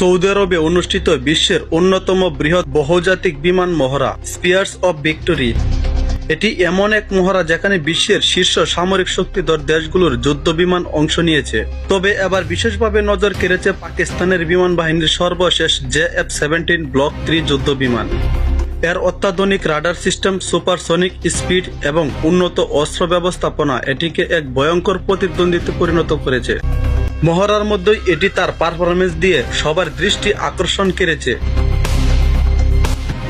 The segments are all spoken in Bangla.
সৌদি আরবে অনুষ্ঠিত বিশ্বের অন্যতম বৃহৎ বহুজাতিক বিমান মহড়া স্পিয়ার্স অব ভিক্টোরি এটি এমন এক মহড়া যেখানে বিশ্বের শীর্ষ সামরিক শক্তিধর দেশগুলোর যুদ্ধ বিমান অংশ নিয়েছে। তবে এবার বিশেষভাবে নজর কেড়েছে পাকিস্তানের বিমান বাহিনীর সর্বশেষ J F seventeen block three যুদ্ধ বিমান। এর অত্যাধুনিক রাডার সিস্টেম, সুপারসনিক স্পিড এবং উন্নত অস্ত্র ব্যবস্থাপনা এটিকে এক ভয়ঙ্কর প্রতিদ্বন্দ্বিতে পরিণত করেছে। মহড়ার মধ্যেই এটি তার পারফরমেন্স দিয়ে সবার দৃষ্টি আকর্ষণ কেড়েছে।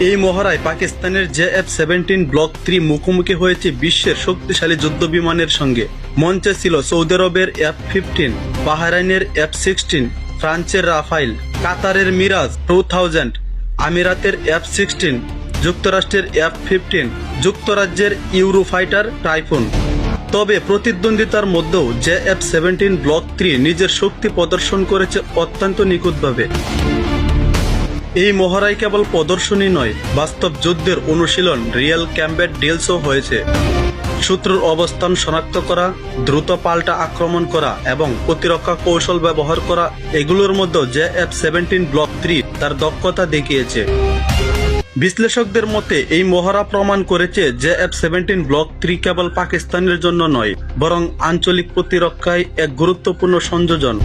এই মহড়ায় পাকিস্তানের J F seventeen block three মুখোমুখি হয়েছে বিশ্বের শক্তিশালী যুদ্ধ বিমানের সঙ্গে। মঞ্চে ছিল সৌদি আরবের এফ ফিফটিন, বাহরাইনের এফ সিক্সটিন, ফ্রান্সের রাফাইল, কাতারের মিরাজ টু থাউজেন্ড, আমিরাতের এফ সিক্সটিন, যুক্তরাষ্ট্রের এফ ফিফটিন, যুক্তরাজ্যের ইউরোফাইটার টাইফুন। তবে প্রতিদ্বন্দ্বিতার মধ্যেও J F seventeen block three নিজের শক্তি প্রদর্শন করেছে অত্যন্ত নিখুঁতভাবে। এই মহড়াই কেবল প্রদর্শনী নয়, বাস্তব যুদ্ধের অনুশীলন রিয়েল ক্যাম্বেট ডিলসও হয়েছে। শত্রুর অবস্থান শনাক্ত করা, দ্রুত পাল্টা আক্রমণ করা এবং প্রতিরক্ষা কৌশল ব্যবহার করা, এগুলোর মধ্যে J F seventeen block three তার দক্ষতা দেখিয়েছে। বিশ্লেষকদের মতে, এই মহড়া প্রমাণ করেছে যে এফ সেভেন্টিন ব্লক থ্রি কেবল পাকিস্তানের জন্য নয়, বরং আঞ্চলিক প্রতিরক্ষায় এক গুরুত্বপূর্ণ সংযোজন।